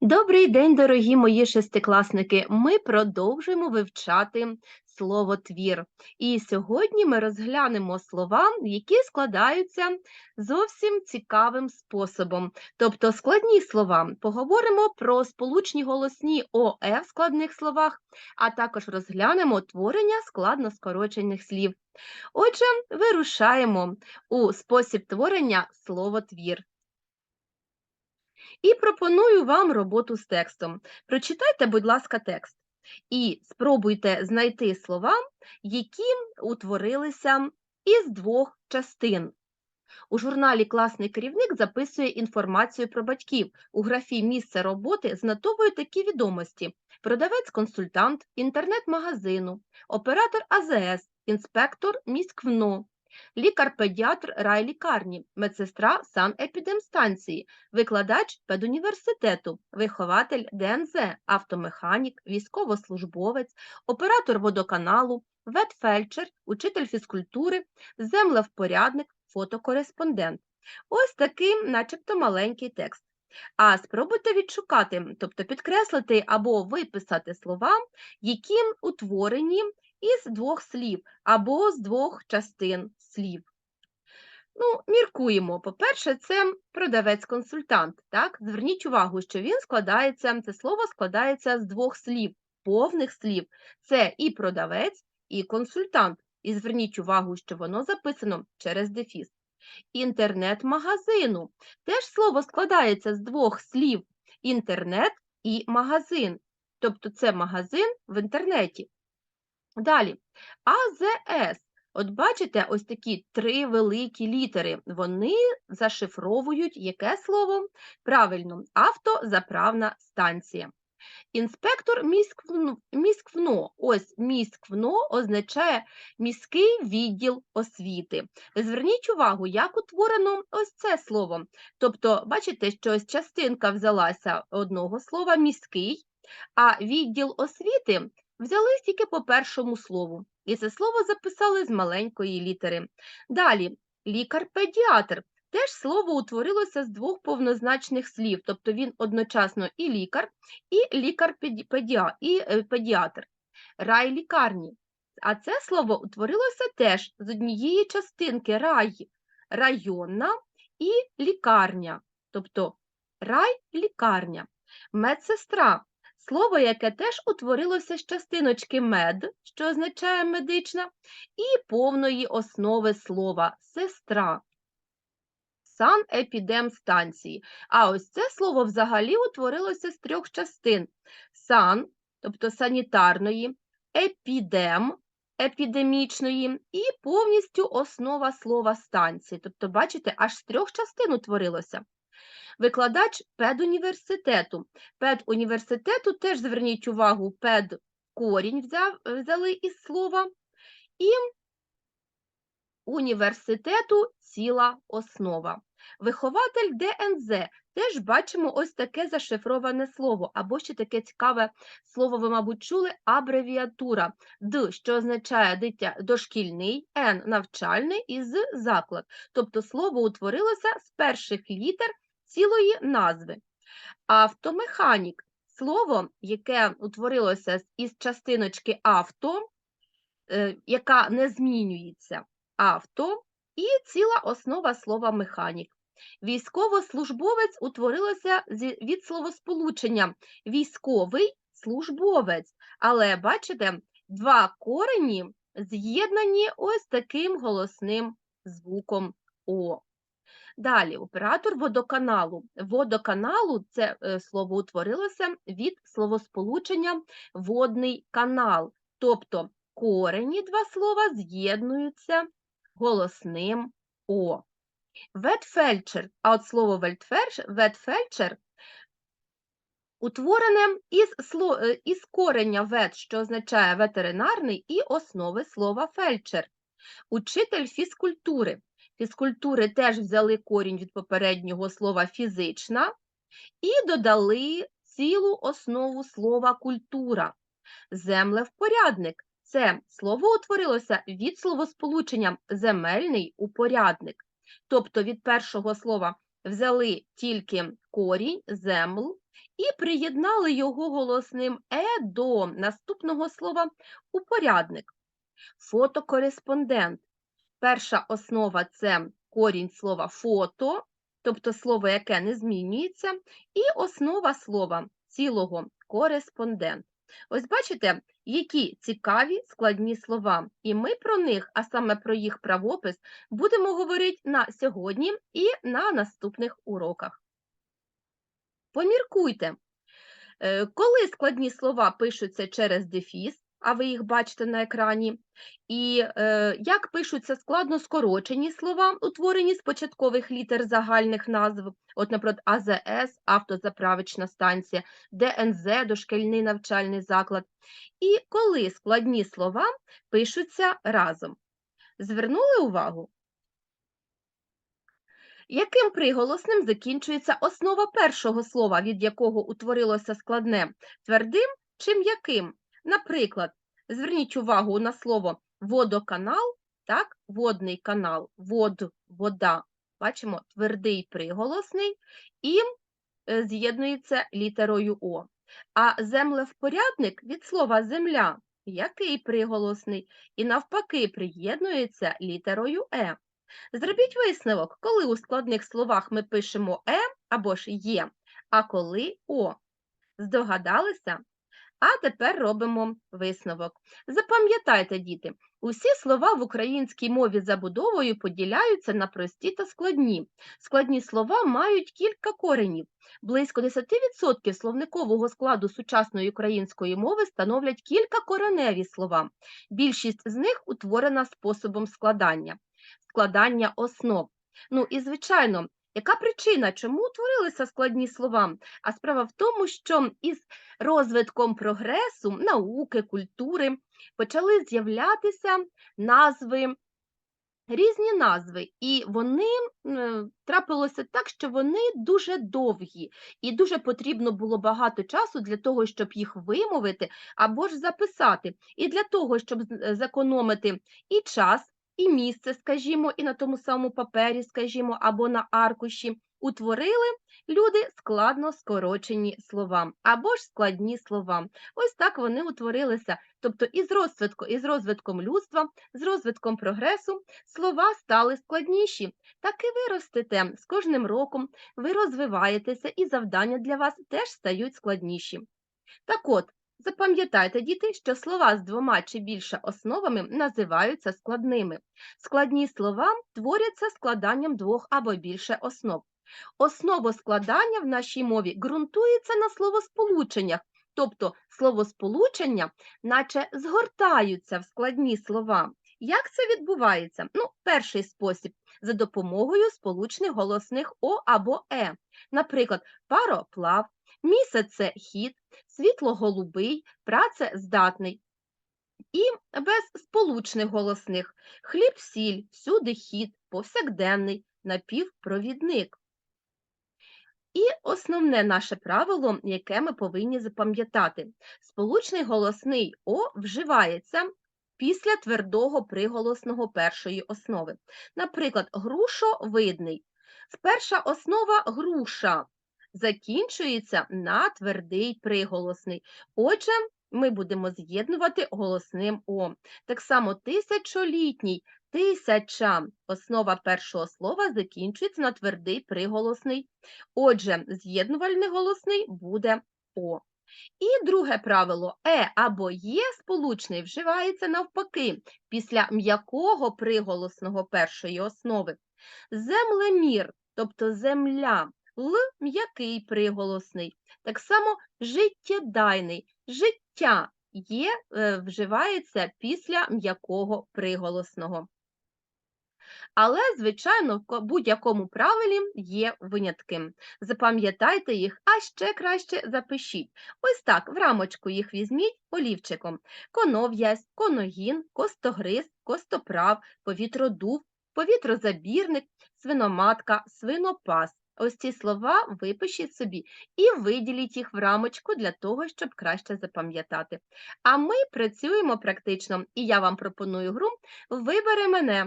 Добрий день, дорогі мої шестикласники. Ми продовжуємо вивчати слово твір. І сьогодні ми розглянемо слова, які складаються зовсім цікавим способом. Тобто складні слова. Поговоримо про сполучні голосні ОЕ в складних словах, а також розглянемо творення складно скорочених слів. Отже, вирушаємо у спосіб творення словотвір. І пропоную вам роботу з текстом. Прочитайте, будь ласка, текст. І спробуйте знайти слова, які утворилися із двох частин. У журналі Класний керівник записує інформацію про батьків. У графі місце роботи знотовує такі відомості: продавець-консультант, інтернет-магазину, оператор АЗС, інспектор міськвно, лікар-педіатр райлікарні, медсестра санепідемстанції, викладач педуніверситету, вихователь ДНЗ, автомеханік, військовослужбовець, оператор водоканалу, ветфельдшер, учитель фізкультури, землевпорядник, фотокореспондент. Ось такий, начебто, маленький текст. А спробуйте відшукати, тобто підкреслити або виписати слова, які утворені із двох слів або з двох частин слів. Ну, міркуємо. По-перше, це продавець-консультант. Так? Зверніть увагу, що він складається, це слово складається з двох слів, повних слів. Це і продавець, і консультант. І зверніть увагу, що воно записано через дефіс. Інтернет-магазину. Теж слово складається з двох слів інтернет і магазин. Тобто це магазин в інтернеті. Далі, АЗС. От бачите, ось такі три великі літери. Вони зашифровують яке слово? Правильно, автозаправна станція. Інспектор міськвно. Ось міськвно означає міський відділ освіти. Зверніть увагу, як утворено ось це слово. Тобто, бачите, що ось частинка взялася одного слова міський, а відділ освіти взяли тільки по першому слову. І це слово записали з маленької літери. Далі, лікар-педіатр. Теж слово утворилося з двох повнозначних слів, тобто він одночасно і лікар, і лікар-педіатр. Е, рай лікарні. А це слово утворилося теж з однієї частинки рай, районна і лікарня, тобто рай лікарня. Медсестра Слово, яке теж утворилося з частиночки мед, що означає медична, і повної основи слова сестра. Санепідемстанції. А ось це слово взагалі утворилося з трьох частин: сан, тобто санітарної, епідем, епідемічної, і повністю основа слова станції. Тобто, бачите, аж з трьох частин утворилося. Викладач педуніверситету. Педуніверситету теж зверніть увагу, пед корінь взяв, взяли із слова, і університету ціла основа. Вихователь ДНЗ. Теж бачимо ось таке зашифроване слово, або ще таке цікаве слово, ви, мабуть, чули, абревіатура Д, що означає дитя дошкільний, Н навчальний і з заклад. Тобто слово утворилося з перших літер цілої назви. Автомеханік слово, яке утворилося із частиночки авто, е, яка не змінюється, авто і ціла основа слова механік. Військовослужбовець утворилося від словосполучення військовий службовець. Але бачите, два корені з'єднані ось таким голосним звуком О. Далі, оператор водоканалу. Водоканалу це е, слово утворилося від словосполучення водний канал. Тобто корені два слова з'єднуються голосним О. Ветфельдшер, а от слово ветфельдшер утворене із е, із корення вет, що означає ветеринарний, і основи слова фельдшер. Учитель фізкультури. Фізкультури теж взяли корінь від попереднього слова фізична і додали цілу основу слова культура. Землевпорядник це слово утворилося від словосполучення земельний упорядник. Тобто від першого слова взяли тільки корінь, земл, і приєднали його голосним е до наступного слова упорядник. Фотокореспондент. Перша основа це корінь слова фото, тобто слово, яке не змінюється, і основа слова цілого кореспондент. Ось бачите, які цікаві складні слова, і ми про них, а саме про їх правопис, будемо говорити на сьогодні і на наступних уроках. Поміркуйте, е, коли складні слова пишуться через дефіс, а ви їх бачите на екрані, і е, як пишуться складно скорочені слова, утворені з початкових літер загальних назв, от, наприклад, АЗС, автозаправочна станція, ДНЗ, дошкільний навчальний заклад, і коли складні слова пишуться разом. Звернули увагу? Яким приголосним закінчується основа першого слова, від якого утворилося складне, твердим чи м'яким? Наприклад, зверніть увагу на слово водоканал, так, водний канал, вод, вода. Бачимо твердий приголосний і е, з'єднується літерою О. А землевпорядник від слова земля, який приголосний, і навпаки приєднується літерою Е. Зробіть висновок, коли у складних словах ми пишемо Е або ж Є, а коли О. Здогадалися? А тепер робимо висновок. Запам'ятайте, діти, усі слова в українській мові забудовою поділяються на прості та складні. Складні слова мають кілька коренів. Близько 10% словникового складу сучасної української мови становлять кілька кореневі слова. Більшість з них утворена способом складання, складання основ. Ну і, звичайно, яка причина, чому утворилися складні слова? А справа в тому, що із розвитком прогресу, науки, культури почали з'являтися назви, різні назви, і вони е, трапилося так, що вони дуже довгі, і дуже потрібно було багато часу для того, щоб їх вимовити або ж записати. І для того, щоб зекономити і час і місце, скажімо, і на тому самому папері, скажімо, або на аркуші, утворили люди складно скорочені слова, або ж складні слова. Ось так вони утворилися. Тобто із розвитком, із розвитком людства, з розвитком прогресу слова стали складніші. Так і ви ростете з кожним роком, ви розвиваєтеся, і завдання для вас теж стають складніші. Так от, Запам'ятайте, діти, що слова з двома чи більше основами називаються складними. Складні слова творяться складанням двох або більше основ. Основоскладання в нашій мові ґрунтується на словосполученнях, тобто словосполучення, наче згортаються в складні слова. Як це відбувається? Ну, Перший спосіб за допомогою сполучних голосних О або Е. Наприклад, пароплав, Місяць хід, світло-голубий, працездатний. І без сполучних голосних хліб, сіль, всюди хід, повсякденний, напівпровідник. І основне наше правило, яке ми повинні запам'ятати: сполучний голосний О вживається після твердого приголосного першої основи. Наприклад, грушовидний. Перша основа груша закінчується на твердий приголосний. Отже, ми будемо з'єднувати голосним О. Так само тисячолітній, тисяча основа першого слова закінчується на твердий приголосний. Отже, з'єднувальний голосний буде О. І друге правило е або є сполучний вживається навпаки після м'якого приголосного першої основи. Землемір, тобто земля, Л м'який приголосний. Так само життєдайний. Життя є, е, вживається після м'якого приголосного. Але, звичайно, в будь-якому правилі є винятки. Запам'ятайте їх, а ще краще запишіть. Ось так, в рамочку їх візьміть олівчиком. Конов'язь, коногін, костогриз, костоправ, повітродув, повітрозабірник, свиноматка, свинопас. Ось ці слова випишіть собі і виділіть їх в рамочку для того, щоб краще запам'ятати. А ми працюємо практично, і я вам пропоную гру Вибери мене.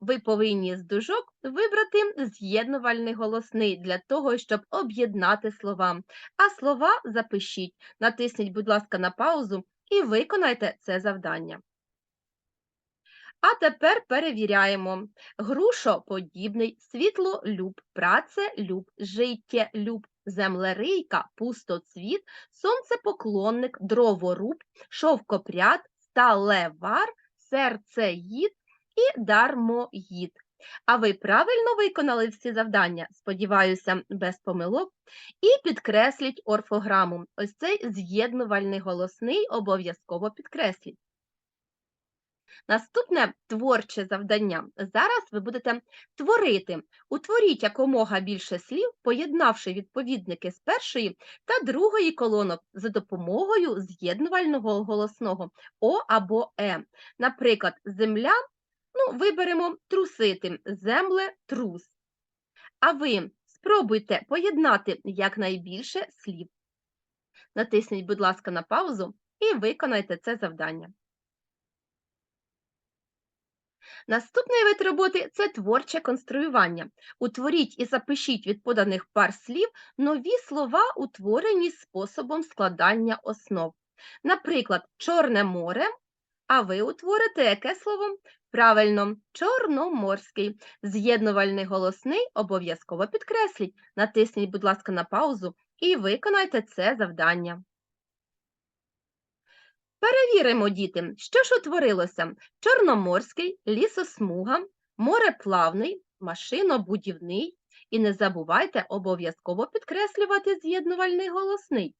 ви повинні з дужок вибрати з'єднувальний голосний для того, щоб об'єднати слова. А слова запишіть. Натисніть, будь ласка, на паузу і виконайте це завдання. А тепер перевіряємо. Грушоподібний, світлолюб, працелюб, життєлюб, землерийка, пустоцвіт, сонцепоклонник, дроворуб, шовкопряд, сталевар, серцеїд і дармоїд. А ви правильно виконали всі завдання? Сподіваюся, без помилок. І підкресліть орфограму. Ось цей з'єднувальний голосний обов'язково підкресліть. Наступне творче завдання. Зараз ви будете творити. Утворіть якомога більше слів, поєднавши відповідники з першої та другої колонок за допомогою з'єднувального голосного О або Е. Наприклад, земля, ну, виберемо трусити, земле трус. А ви спробуйте поєднати якнайбільше слів. Натисніть, будь ласка, на паузу і виконайте це завдання. Наступний вид роботи це творче конструювання. Утворіть і запишіть від поданих пар слів нові слова, утворені способом складання основ. Наприклад, Чорне море, а ви утворите яке слово? Правильно, чорноморський. З'єднувальний голосний обов'язково підкресліть. Натисніть, будь ласка, на паузу і виконайте це завдання. Перевіримо, діти, що ж утворилося: Чорноморський, лісосмуга, мореплавний, машинобудівний. І не забувайте обов'язково підкреслювати з'єднувальний голосний,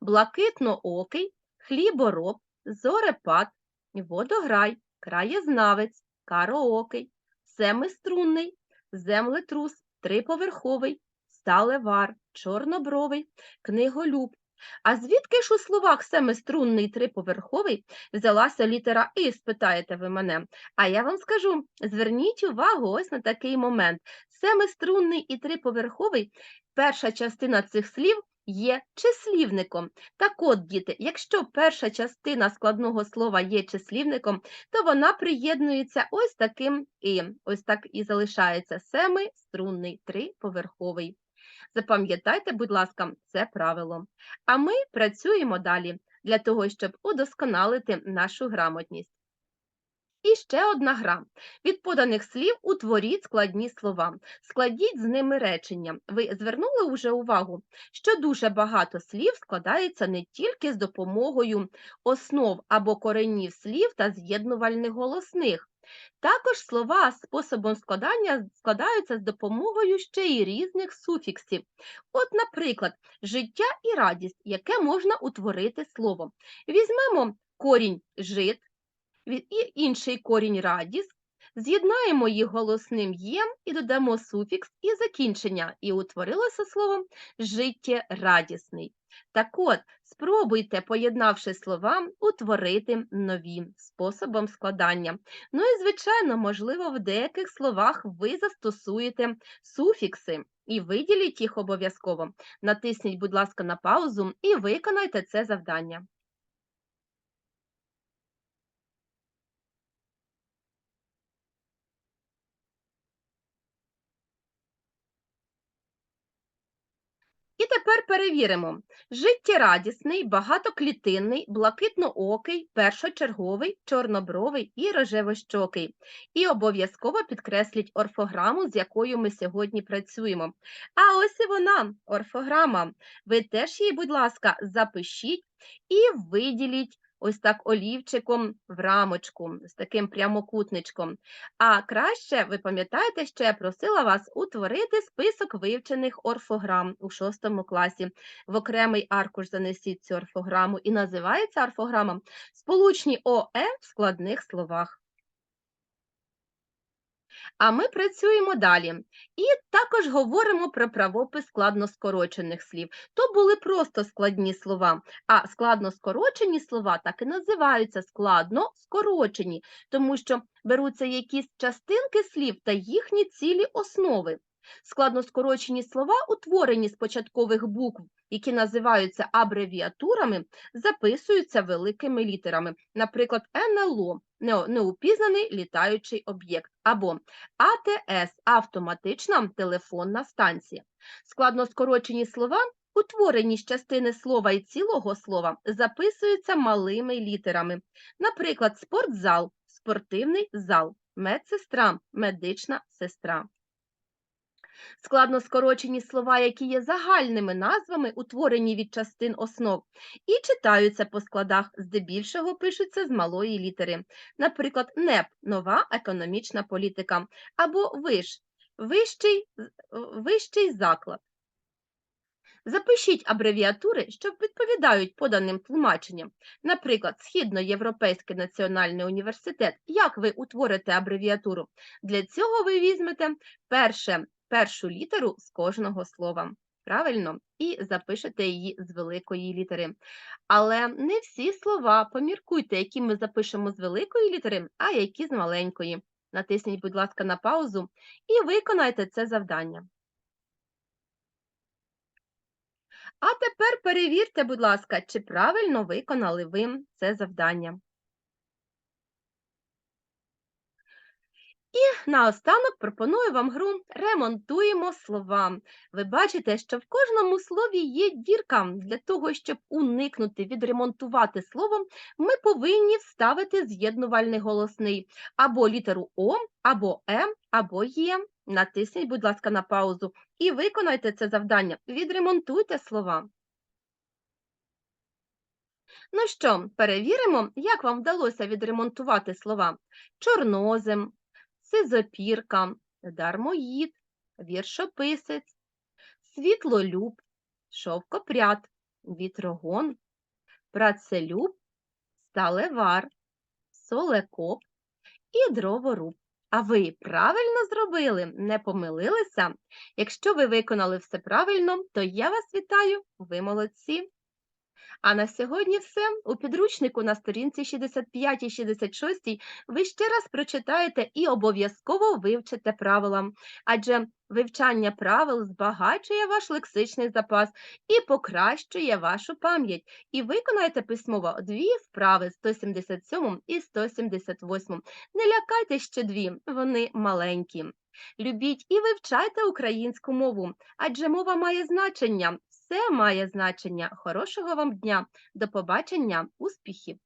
блакитноокий, хлібороб, зорепад, водограй, краєзнавець, кароокий, семиструнний, землетрус, триповерховий, сталевар, чорнобровий, книголюб, а звідки ж у словах семиструнний триповерховий взялася літера І, спитаєте ви мене? А я вам скажу: зверніть увагу ось на такий момент. Семиструнний і триповерховий, перша частина цих слів є числівником. Так от, діти, якщо перша частина складного слова є числівником, то вона приєднується ось таким і. Ось так і залишається семиструнний триповерховий. Запам'ятайте, будь ласка, це правило. А ми працюємо далі для того, щоб удосконалити нашу грамотність. І ще одна гра. Від поданих слів утворіть складні слова. Складіть з ними речення. Ви звернули вже увагу, що дуже багато слів складається не тільки з допомогою основ або коренів слів та з'єднувальних голосних, також слова способом складання складаються з допомогою ще й різних суфіксів. От, наприклад, життя і радість, яке можна утворити словом. Візьмемо корінь жит і інший корінь радість, з'єднаємо їх голосним єм і додамо суфікс і закінчення, і утворилося словом життєрадісний. Так от, спробуйте, поєднавши слова, утворити нові способом складання. Ну і, звичайно, можливо, в деяких словах ви застосуєте суфікси і виділіть їх обов'язково. Натисніть, будь ласка, на паузу і виконайте це завдання. І тепер перевіримо: життєрадісний, багатоклітинний, блакитноокий, першочерговий, чорнобровий і рожевощокий. І обов'язково підкресліть орфограму, з якою ми сьогодні працюємо. А ось і вона, орфограма. Ви теж її, будь ласка, запишіть і виділіть ось так олівчиком в рамочку, з таким прямокутничком. А краще, ви пам'ятаєте, що я просила вас утворити список вивчених орфограм у шостому класі. В окремий аркуш занесіть цю орфограму і називається орфограма сполучні ОЕ в складних словах. А ми працюємо далі. І також говоримо про правопис складно скорочених слів. То були просто складні слова, а складно скорочені слова так і називаються складно скорочені, тому що беруться якісь частинки слів та їхні цілі основи. Складно скорочені слова, утворені з початкових букв, які називаються абревіатурами, записуються великими літерами. Наприклад, НЛО неупізнаний літаючий об'єкт, або АТС автоматична телефонна станція. Складноскорочені слова, утворені з частини слова і цілого слова, записуються малими літерами. Наприклад, спортзал, спортивний зал, медсестра, медична сестра. Складно скорочені слова, які є загальними назвами, утворені від частин основ, і читаються по складах, здебільшого пишуться з малої літери. Наприклад, НЕП нова економічна політика, або ВИШ вищий, вищий заклад. Запишіть абревіатури, що відповідають поданим тлумаченням. Наприклад, Східноєвропейський національний університет. Як ви утворите абревіатуру? Для цього ви візьмете перше, першу літеру з кожного слова. Правильно, і запишете її з великої літери. Але не всі слова поміркуйте, які ми запишемо з великої літери, а які з маленької. Натисніть, будь ласка, на паузу і виконайте це завдання. А тепер перевірте, будь ласка, чи правильно виконали ви це завдання. І наостанок пропоную вам гру Ремонтуємо слова. Ви бачите, що в кожному слові є дірка. Для того, щоб уникнути відремонтувати слово, ми повинні вставити з'єднувальний голосний або літеру О, або М, або Є. Натисніть, будь ласка, на паузу і виконайте це завдання. Відремонтуйте слова. Ну що, перевіримо, як вам вдалося відремонтувати слова чорнозем, сизопірка, дармоїд, віршописець, світлолюб, шовкопряд, вітрогон, працелюб, сталевар, солекоп і дроворуб. А ви правильно зробили, не помилилися? Якщо ви виконали все правильно, то я вас вітаю, ви молодці! А на сьогодні все. У підручнику на сторінці 65 і 66 ви ще раз прочитаєте і обов'язково вивчите правила, адже вивчання правил збагачує ваш лексичний запас і покращує вашу пам'ять. І виконаєте письмово дві вправи 177 і 178. Не лякайтесь, що дві, вони маленькі. Любіть і вивчайте українську мову, адже мова має значення. Все має значення. Хорошого вам дня. До побачення, успіхів!